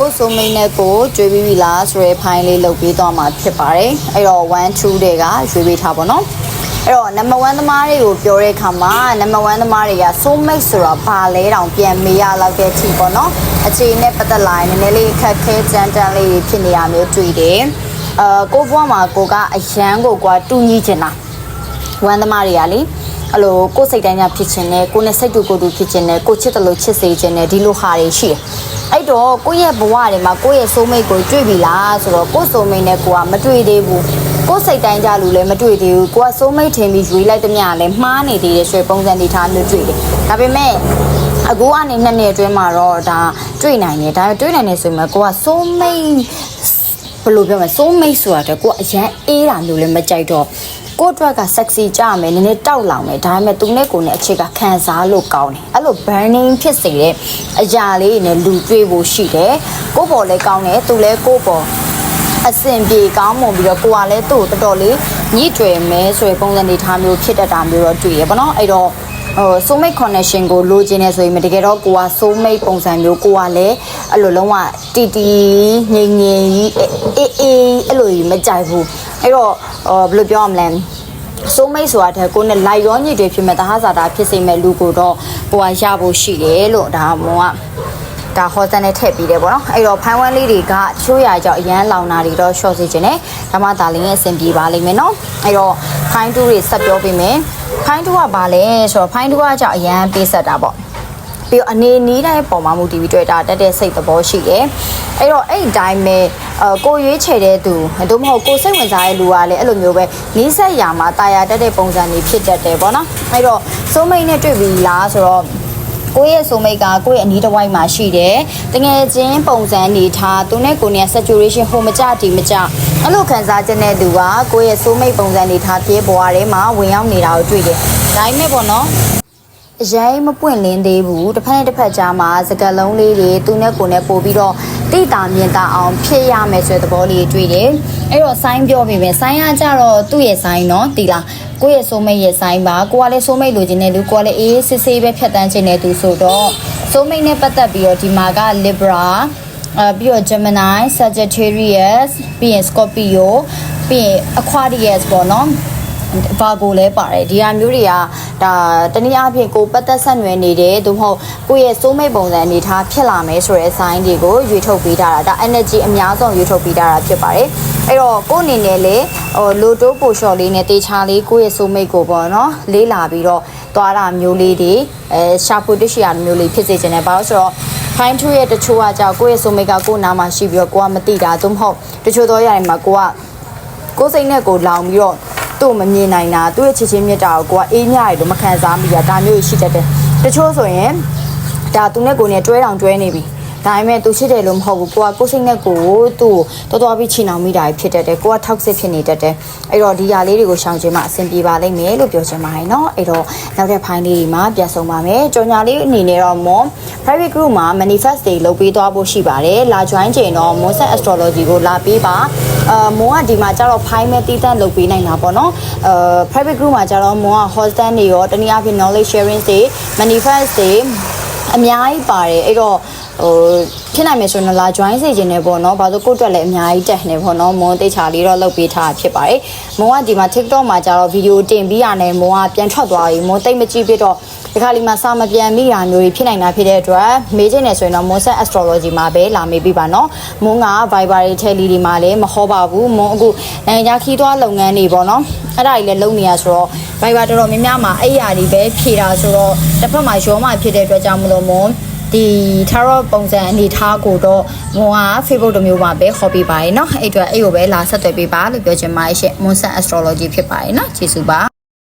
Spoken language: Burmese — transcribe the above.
ကိုဆိုမိန်နဲ့ကိုကြွေးပြီးပြီလားဆိုရဲဖိုင်လေးလုပ်ပြီးသွားမှာဖြစ်ပါတယ်အဲ့တော့1 2တွေကရွေးပေးထားပါတော့အဲ့တော့ number 1သမားတွေကိုပြောတဲ့အခါမှာ number 1သမားတွေက soul mate ဆိုတာဘာလဲတောင်ပြန်မေးရလောက်တဲ့ ठी ပေါ့နော်အခြေနဲ့ပတ်သက်လာရင်နည်းနည်းလေးအခက်ခဲကြမ်းတမ်းလေးဖြစ်နေရမျိုးတွေ့တယ်အာကိုဘွားမှာကိုကအရန်ကိုကွာတူညီချင်တာဝမ်းသမားတွေကလေ အဲ့လိုကိုယ်စိတ်တိုင်းကဖြစ်ချင်တယ်ကိုနဲ့စိတ်တူကိုယ်တူဖြစ်ချင်တယ်ကိုချစ်တယ်လို့ချစ်စေချင်တယ်ဒီလိုဟာတွေရှိတယ်အဲ့တော့ကိုယ့်ရဲ့ဘဝတွေမှာကိုယ့်ရဲ့ဆိုးမိတ်ကိုတွေ့ပြီလားဆိုတော့ကိုယ့်ဆိုးမိတ်နဲ့ကိုကမတွေ့သေးဘူးကိုယ်စိတ်တိုင်းကြလို့လည်းမတွေ့သေးဘူးကိုကဆိုးမိတ်ထင်ပြီးရွေးလိုက်သမျှလည်းမှားနေသေးတယ်ဆိုတဲ့ပုံစံတွေထားမျိုးတွေ့တယ်ဒါပေမဲ့အခုကနေနှစ်နှစ်အတွင်းမှာတော့ဒါတွေ့နိုင်တယ်ဒါပေမဲ့တွေ့နိုင်တယ်ဆိုရင်ကိုကဆိုးမိတ်ဘယ်လိုပြောမလဲစိုးမိတ်ဆိုတာတဲ့ကိုကအရန်အေးတာမျိုးလည်းမကြိုက်တော့ ကိုအတွက်က sexy ကြမယ်နည်းနည်းတောက်လောင်မယ်ဒါပေမဲ့သူနဲ့ကိုနဲ့အချစ်ကခံစားလို့ကောင်းတယ်အဲ့လို burning ဖြစ်စေတဲ့အရာလေးနဲ့လူတွေ့ဖို့ရှိတယ်ကိုပေါ်လည်းကောင်းတယ်သူလည်းကိုပေါ်အဆင်ပြေကောင်းမွန်ပြီးတော့ကိုကလည်းသူ့ကိုတော်တော်လေးညှိတွယ်မဲဆိုတဲ့ပုံစံနေထားမျိုးဖြစ်တတ်တာမျိုးတော့တွေ့ရပါတော့အဲ့တော့ဟို soulmate connection ကိုလိုချင်နေဆိုရင်တကယ်တော့ကိုက soulmate ပုံစံမျိုးကိုကလည်းအဲ့လိုလုံးဝတီတီငြိမ်ငြိမ်ကြီးအေးအေးအဲ့လိုကြီးမကြိုက်ဘူးအဲ့တော့ဟိုဘယ်လိုပြောရမလဲ ဆိုမိတ်ဆိုတာတဲ့ကိုနဲ့လိုက်ရောညစ်တွေဖြစ်မဲ့တဟဇာတာဖြစ်စေမဲ့လူကိုတော့ကိုကရဖို့ရှိတယ်လို့ဒါမောကဒါဟောစတန်နဲ့ထည့်ပြီးတယ်ပေါ့နော်အဲ့တော့ဖိုင်ဝမ်လေးတွေကချိုးရကြောက်အရန်လောင်တာတွေတော့ short စေခြင်းနဲ့ဒါမှဒါလေးနဲ့အဆင်ပြေပါလိမ့်မယ်နော်အဲ့တော့ဖိုင်တူတွေဆက်ပြောပေးမယ်ဖိုင်တူကဘာလဲဆိုတော့ဖိုင်တူကကြောက်အရန်ပေးဆက်တာပေါ့ပြီးတော့အနေနီးတိုင်းပုံမှန်မူတီဗီတွေ့တာတက်တဲ့စိတ်သဘောရှိတယ်အဲ့တော့အဲ့ဒီတိုင်းပဲအ ကိုရွေးချယ်တဲ့သူတို့မဟုတ်ကိုစိတ်ဝင်စားတဲ့လူကလည်းအဲ့လိုမျိုးပဲနီးစက်ရာမှာတာယာတက်တဲ့ပုံစံတွေဖြစ်တတ်တယ်ပေါ့နော်အဲ့တော့စိုးမိတ်နဲ့တွေ့ပြီလားဆိုတော့ကိုယ့်ရဲ့ဆိုမိတ်ကကိုယ့်ရဲ့အနီးတစ်ဝိုက်မှာရှိတယ်။တကယ်ချင်းပုံစံနေထားသူနဲ့ကိုယ်နဲ့ saturation ဟိုမကြဒီမကြအဲ့လိုခံစားချက်နဲ့သူကကိုယ့်ရဲ့ဆိုမိတ်ပုံစံနေထားပြေးပေါ်ရဲမှာဝင်ရောက်နေတာကိုတွေ့တယ်။ဒါပေမဲ့ပေါ့နော် အရင်မပွင့်လင်းသေးဘူးတစ်ဖက်နဲ့တစ်ဖက်ကြားမှာစကလုံးလေးတွေသူနဲ့ကိုယ်နဲ့ပို့ပြီးတော့တိတာမြင်တာအောင်ဖြစ်ရမယ်ဆိုတဲ့သဘောလေးတွေ့တယ်အဲ့တော့ဆိုင်းပြောပြီးပဲဆိုင်းရကြတော့သူ့ရဲ့ဆိုင်းနော်တီလာကိုယ့်ရဲ့ဆိုမိတ်ရဲ့ဆိုင်းပါကိုကလည်းဆိုမိတ်လိုချင်တဲ့လူကိုကလည်းအေးစစ်ဆေးပဲဖြတ်တန်းချင်တဲ့သူဆိုတော့ဆိုမိတ်နဲ့ပတ်သက်ပြီးတော့ဒီမှာက Libra အဲပြီးတော့ Gemini Sagittarius ပြီးရင် Scorpio ပြီးရင် Aquarius ပေါ့နော်ဘာကိုလဲပါတယ်ဒီဟာမျိုးတွေက ဒါတနည်းအားဖြင့်ကိုယ်ပတ်သက်ဆက်နွယ်နေတယ်သို့မဟုတ်ကိုယ့်ရဲ့စိုးမိတ်ပုံစံအနေထားဖြစ်လာမယ်ဆိုတဲ့ sign တွေကိုရွေထုတ်ပေးထားတာဒါ energy အများဆုံးရွေထုတ်ပေးထားတာဖြစ်ပါတယ်အဲ့တော့ကိုယ်အနေနဲ့လေဟိုလိုတိုးပိုလျှော်လေးနဲ့တေချာလေးကိုယ့်ရဲ့စိုးမိတ်ကိုပေါ့နော်လေးလာပြီးတော့သွားတာမျိုးလေးတွေအဲရှာဖွေတွေ့ရှိရမျိုးလေးဖြစ်စေချင်တယ်ဘာလို့ဆိုတော့ fine tree ရဲ့တချို့ကကြောင့်ကိုယ့်ရဲ့ဆိုမိတ်ကကိုယ့်နားမှာရှိပြီးတော့ကိုကမသိတာသို့မဟုတ်တချို့တော့ရတယ်မှာကိုကကိုယ်စိတ်နဲ့ကိုလောင်ပြီးတော့ သူ့မမြင်နိုင်တာသူ့ရဲ့ချစ်ချင်းမြတ်တာကိုကိုကအေးမြရတယ်လို့မခံစားမိတာဒါမျိုးရှိတတ်တယ်တချို့ဆိုရင်ဒါသူနဲ့ကိုယ်နဲ့တွဲတောင်တွဲနေပြီဒါပေမဲ့သူချစ်တယ်လို့မဟုတ်ဘူးကိုကကိုယ်စိတ်နဲ့ကိုယ်သူ့ကိုတော်တော်ပြီးချီနှောင်မိတာဖြစ်တတ်တယ်ကိုက toxic ဖြစ်နေတတ်တယ်အဲ့တော့ဒီຢာလေးတွေကိုရှောင်ခြင်းမှအဆင်ပြေပါလိမ့်မယ်လို့ပြောချင်ပါတယ်เนาะအဲ့တော့နောက်တဲ့ဖိုင်လေးတွေမှာပြန်ဆုံပါမယ်ကြော်ညာလေးအနေနဲ့တော့မော private group မှာ manifest တွေလုပ်ပေးသွားဖို့ရှိပါတယ်လာ join ချိန်တော့ Monset Astrology ကိုလာပေးပါအာမွန်ကဒီမှာကျတော့ file မဲ့တည်တတ်လုပ်ပေးနိုင်တာပေါ့နော်အာ private group မှာကျတော့မွန်က hostel တွေရောတနည်းအားဖြင့် knowledge sharing တွေ manifest တွေအများကြီးပါတယ်အဲ့တော့ဟိုဖြစ်နိုင်မယ်ဆိုရင်လာ join စေခြင်းနဲ့ပေါ့နော်ဘာလို့ကိုယ့်အတွက်လည်းအများကြီးတက်နေပေါ့နော်မွန်တိတ်ချာလေးတော့လုပ်ပေးထားဖြစ်ပါတယ်မွန်ကဒီမှာ TikTok မှာကျတော့ဗီဒီယိုတင်ပြီးရတယ်မွန်ကပြန်ထွက်သွားပြီမွန်တိတ်မကြည့်ဖြစ်တော့ ဒီခါလီမှာစာမပြန်မိတာမျိုးတွေဖြစ်နိုင်တာဖြစ်တဲ့အတွက်မေးချင်နေဆိုရင်တော့ Monset Astrology မှာပဲလာမေးပြပါနော်မွန်က Viber တွေ Tele တွေမှာလည်းမဟောပါဘူးမွန်အခုနိုင်ငံခြားခီးသွားလုပ်ငန်းတွေပေါ့နော်အဲ့ဒါကြီးလည်းလုပ်နေရဆိုတော့ Viber တော်တော်များများမှာအဲ့ရာတွေပဲဖြေတာဆိုတော့တစ်ဖက်မှာရောမှဖြစ်တဲ့အတွက်ကြောင့်မလို့မွန်ဒီ tarot ပုံစံအနေထားကိုတော့မွန်က Facebook တမျိုးမှာပဲခေါ်ပြပါရယ်เนาะအဲ့အတွက်အဲ့ကိုပဲလာဆက်သွယ်ပေးပါလို့ပြောချင်ပါတယ်ရှင့် Monset Astrology ဖြစ်ပါတယ်เนาะကျေးဇူးပါ